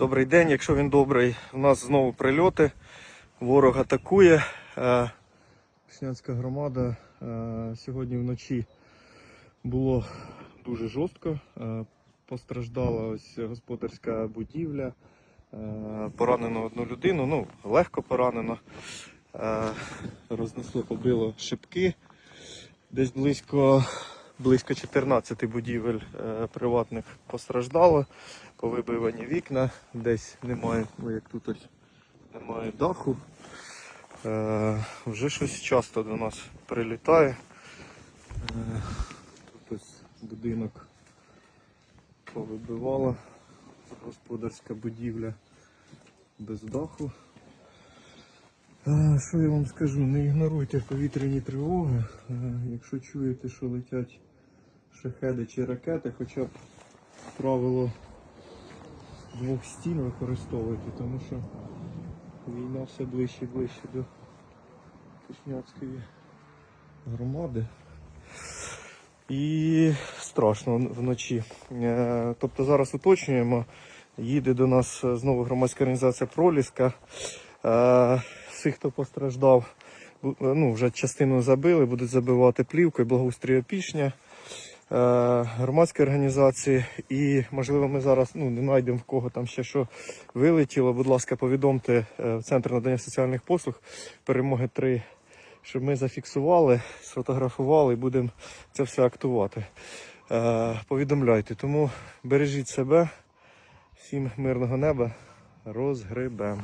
Добрий день, якщо він добрий, у нас знову прильоти. Ворог атакує. Е, Шняцька громада е, сьогодні вночі було дуже жорстко. Е, Постраждала ось господарська будівля. Поранено одну людину, ну, легко поранено. Рознесло, побило шибки. Десь близько, близько 14 будівель е, приватних постраждало, повибивані вікна, десь немає, ну як тут ось немає даху. Е, вже щось часто до нас прилітає. Е, тут ось будинок повибивало, господарська будівля без даху. Що я вам скажу? Не ігноруйте повітряні тривоги. Якщо чуєте, що летять шахеди чи ракети, хоча б правило двох стін використовуйте, тому що війна все ближче і ближче до Кишняцької громади. І страшно вночі. Е, Тобто зараз уточнюємо. Їде до нас знову громадська організація Проліска. Е, Всіх, хто постраждав, ну, вже частину забили, будуть забивати плівкою, благоустрій Опішня, е, громадські організації. І, можливо, ми зараз ну, не знайдемо в кого там ще що вилетіло. Будь ласка, повідомте е, в Центр надання соціальних послуг перемоги 3, щоб ми зафіксували, сфотографували і будемо це все актувати. Е, Повідомляйте. Тому бережіть себе, всім мирного неба, розгребем.